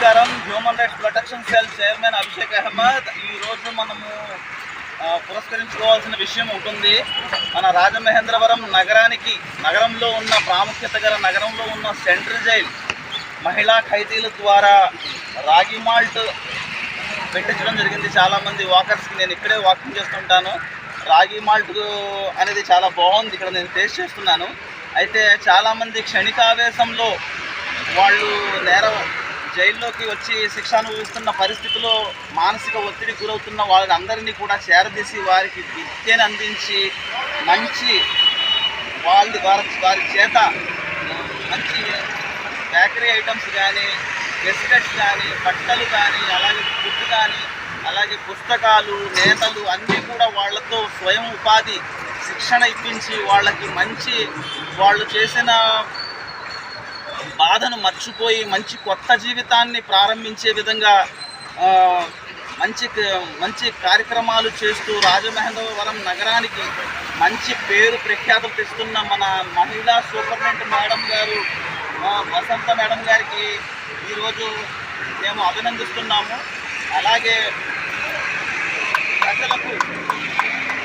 నమస్కారం. Human rights protection cell chairman Abhishek Ahmed. ఈ రోజు మనము పురస్కరించుకోవాల్సిన విషయం ఉంటుంది. మన రాజమహేంద్రవరం నగరానికి నగరంలో ఉన్న ప్రాముఖ్యత గల నగరంలో ఉన్న సెంట్రల్ జైల్ మహిళా ఖైదీల ద్వారా రాగి మాల్ట్ పెట్టించడం జరిగింది. చాలామంది వాకర్స్కి నేను ఇక్కడే వాకింగ్ చేస్తుంటాను. రాగి మాల్ట్ అనేది చాలా బాగుంది. ఇక్కడ నేను టేస్ట్ చేస్తున్నాను. అయితే చాలామంది క్షణికావేశంలో వాళ్ళు నేరం జైల్లోకి వచ్చి శిక్ష అనుభవిస్తున్న పరిస్థితిలో మానసిక ఒత్తిడి గురవుతున్న వాళ్ళందరినీ కూడా చేరదీసి వారికి విద్యను అందించి మంచి వాళ్ళ వారి వారి చేత మంచి బేకరీ ఐటమ్స్ కానీ బిస్కెట్స్ కానీ బట్టలు కానీ అలాగే ఫుడ్ కానీ అలాగే పుస్తకాలు నేతలు అన్నీ కూడా వాళ్ళతో స్వయం ఉపాధి శిక్షణ ఇప్పించి వాళ్ళకి మంచి వాళ్ళు చేసిన బాధను మర్చిపోయి మంచి కొత్త జీవితాన్ని ప్రారంభించే విధంగా మంచి మంచి కార్యక్రమాలు చేస్తూ రాజమహేంద్రవరం నగరానికి మంచి పేరు ప్రఖ్యాతులు తెస్తున్న మన మహిళా సూపరింటెండెంట్ మేడం గారు వసంత మేడం గారికి ఈరోజు మేము అభినందిస్తున్నాము. అలాగే ప్రజలకు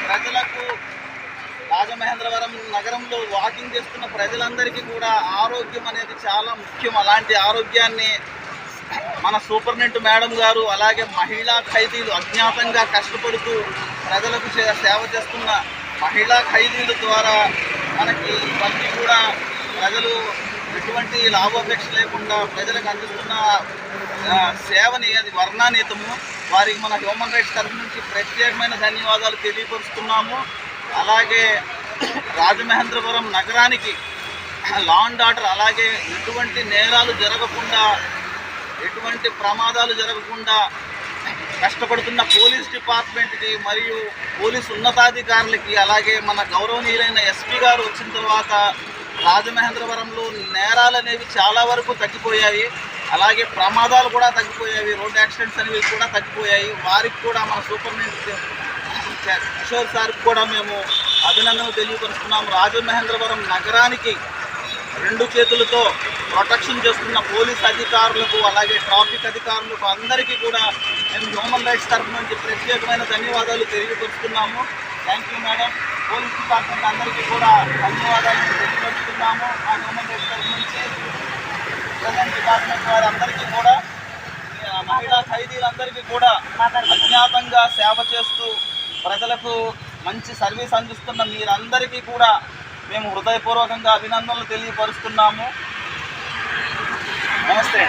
ప్రజలకు మహేంద్రవరం నగరంలో వాకింగ్ చేస్తున్న ప్రజలందరికీ కూడా ఆరోగ్యం అనేది చాలా ముఖ్యం. అలాంటి ఆరోగ్యాన్ని మన సూపరింటెండెంట్ మేడం గారు అలాగే మహిళా ఖైదీలు అజ్ఞాతంగా కష్టపడుతూ ప్రజలకు సేవ చేస్తున్న మహిళా ఖైదీల ద్వారా మనకి ఇవన్నీ కూడా ప్రజలు ఎటువంటి లాభాపేక్ష లేకుండా ప్రజలకు అందిస్తున్న సేవని అది వర్ణానీతము. వారికి మన హ్యూమన్ రైట్స్ తరఫు నుంచి ప్రత్యేకమైన ధన్యవాదాలు తెలియపరుస్తున్నాము. అలాగే రాజమహేంద్రవరం నగరానికి లా అండ్ ఆర్డర్ అలాగే ఎటువంటి నేరాలు జరగకుండా ఎటువంటి ప్రమాదాలు జరగకుండా కష్టపడుతున్న పోలీస్ డిపార్ట్మెంట్కి మరియు పోలీస్ ఉన్నతాధికారులకి అలాగే మన గౌరవనీయులైన ఎస్పీ గారు వచ్చిన తర్వాత రాజమహేంద్రవరంలో నేరాలు అనేవి చాలా వరకు తగ్గిపోయాయి. అలాగే ప్రమాదాలు కూడా తగ్గిపోయాయి. రోడ్ యాక్సిడెంట్స్ అనేవి కూడా తగ్గిపోయాయి. వారికి కూడా మన సూపరింటెండెంట్ కిషోర్ సార్కి కూడా మేము అభినందనలు తెలియపరుస్తున్నాము. రాజమహేంద్రవరం నగరానికి రెండు చేతులతో ప్రొటెక్షన్ చేస్తున్న పోలీస్ అధికారులకు అలాగే ట్రాఫిక్ అధికారులకు అందరికీ కూడా మేము హ్యూమన్ రైట్స్ తరఫు నుంచి ప్రత్యేకమైన ధన్యవాదాలు తెలియపరుస్తున్నాము. Thank you madam police department అందరికీ కూడా ధన్యవాదాలు తెలియపరుస్తున్నాము. ఆ హ్యూమన్ రైట్స్ తరఫు నుంచి ప్రజెంట్ డిపార్ట్మెంట్ వారందరికీ కూడా మహిళా ఖైదీలందరికీ కూడా అజ్ఞాతంగా సేవ చేస్తూ ప్రజలకు మంచి సర్వీస్ అందిస్తున్న మీరందరికీ కూడా మేము హృదయపూర్వకంగా అభినందనలు తెలియపరుస్తున్నాము. నమస్తే.